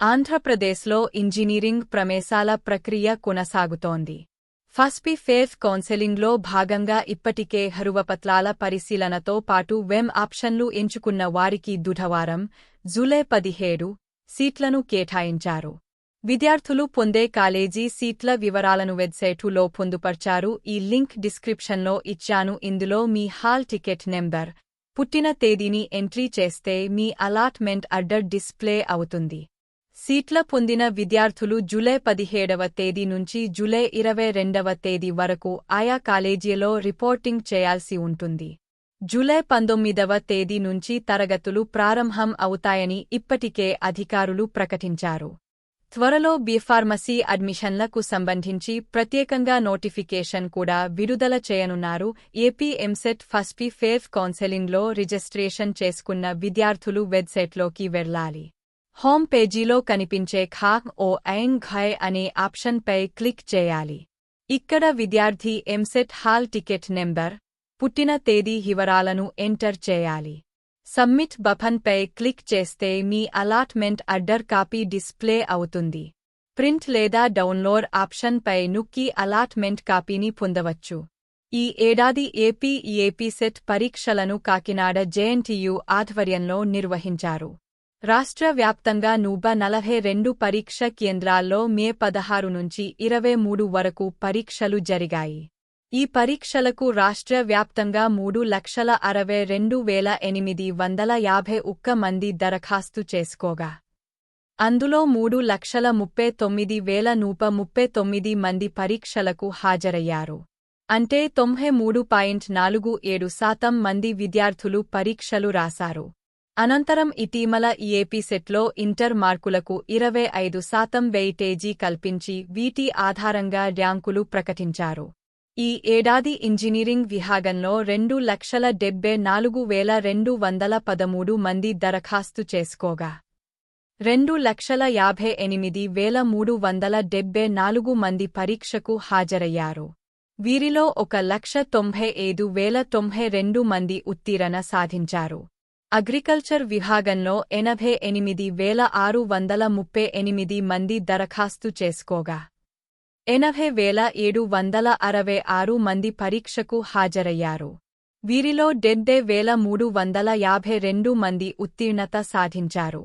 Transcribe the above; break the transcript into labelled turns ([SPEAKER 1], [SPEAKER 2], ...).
[SPEAKER 1] ఆంధ్రప్రదేశ్లో ఇంజనీరింగ్ ప్రమేశాల ప్రక్రియ కొనసాగుతోంది. ఫస్పి ఫేఫ్ కౌన్సెలింగ్లో భాగంగా ఇప్పటికే హరువపత్రాల పరిశీలనతో పాటు వెమ్ ఆప్షన్లు ఎంచుకున్న వారికి బుధవారం జూలై పదిహేడు సీట్లను కేటాయించారు. విద్యార్థులు పొందే కాలేజీ సీట్ల వివరాలను వెబ్సైటులో పొందుపర్చారు. ఈ లింక్ డిస్క్రిప్షన్లో ఇచ్చాను. ఇందులో మీ హాల్ టికెట్ నెంబర్ పుట్టిన తేదీని ఎంట్రీ చేస్తే మీ అలాట్మెంట్ అడ్డర్ డిస్ప్లే అవుతుంది. సీట్ల పొందిన విద్యార్థులు జూలై పదిహేడవ తేదీ నుంచి జూలై ఇరవై రెండవ తేదీ వరకు ఆయా కాలేజీలో రిపోర్టింగ్ చేయాల్సి ఉంటుంది. జూలై పంతొమ్మిదవ తేదీ నుంచి తరగతులు ప్రారంభం అవుతాయని ఇప్పటికే అధికారులు ప్రకటించారు. త్వరలో బీఫార్మసీ అడ్మిషన్లకు సంబంధించి ప్రత్యేకంగా నోటిఫికేషన్ కూడా విడుదల చేయనున్నారు. ఏపీ ఎంసెట్ ఫస్ట్పీ ఫేఫ్ కౌన్సెలింగ్లో రిజిస్ట్రేషన్ చేసుకున్న విద్యార్థులు వెబ్సైట్లోకి వెళ్ళాలి హోమ్ పేజీలో కనిపించే ఖాక్ ఓ ఐన్ ఘయ్ అనే ఆప్షన్పై క్లిక్ చేయాలి. ఇక్కడ విద్యార్థి ఎంసెట్ హాల్ టికెట్ నెంబర్ పుట్టిన తేదీ వివరాలను ఎంటర్ చేయాలి. సబ్మిట్ బఫన్పై క్లిక్ చేస్తే మీ అలాట్మెంట్ అడ్డర్ కాపీ డిస్ప్లే అవుతుంది. ప్రింట్ లేదా డౌన్లోడ్ ఆప్షన్పై నొక్కి అలాట్మెంట్ కాపీని పొందవచ్చు. ఈ ఏడాది ఏపీ ఏపీ సెట్ పరీక్షలను కాకినాడ జేఎన్టీయు ఆధ్వర్యంలో నిర్వహించారు. రాష్ట్ర వ్యాప్తంగా నూబ నలభై రెండు పరీక్ష కేంద్రాల్లో మే పదహారు నుంచి ఇరవై మూడు వరకు పరీక్షలు జరిగాయి. ఈ పరీక్షలకు రాష్ట్ర వ్యాప్తంగా మూడు లక్షల అరవై రెండు వేల ఎనిమిది వందల యాభై ఒక్క మంది దరఖాస్తు చేసుకోగా. అందులో మూడు లక్షల ముప్పై తొమ్మిది వేల నూప ముప్పై తొమ్మిది మంది పరీక్షలకు హాజరయ్యారు. అంటే తొంభై మూడు పాయింట్ నాలుగు ఏడు శాతం మంది విద్యార్థులు పరీక్షలు రాశారు. అనంతరం ఇటీమల ఏపీ సెట్లో ఇంటర్ మార్కులకు ఇరవై ఐదు శాతం వెయిటేజీ కల్పించి వీటి ఆధారంగా ర్యాంకులు ప్రకటించారు. ఈ ఏడాది ఇంజనీరింగ్ విభాగంలో రెండు లక్షల డెబ్బై నాలుగు వేల రెండు వందల పదమూడు మంది దరఖాస్తు చేసుకోగా. రెండు లక్షల యాభై ఎనిమిది వేల మూడు వందల డెబ్బై నాలుగు మంది పరీక్షకు హాజరయ్యారు. వీరిలో ఒక లక్ష తొంభై ఐదు వేల తొంభై రెండు మంది ఉత్తీరణ సాధించారు. అగ్రికల్చర్ విభాగంలో ఎనభై ఎనిమిది వేల ఆరు వందల ముప్పై ఎనిమిది మంది దరఖాస్తు చేసుకోగా. ఎనభై వేల ఏడు వందల అరవై ఆరు మంది పరీక్షకు హాజరయ్యారు. వీరిలో డెబ్బై వేల మూడు వందల యాభై రెండు మంది ఉత్తీర్ణత సాధించారు.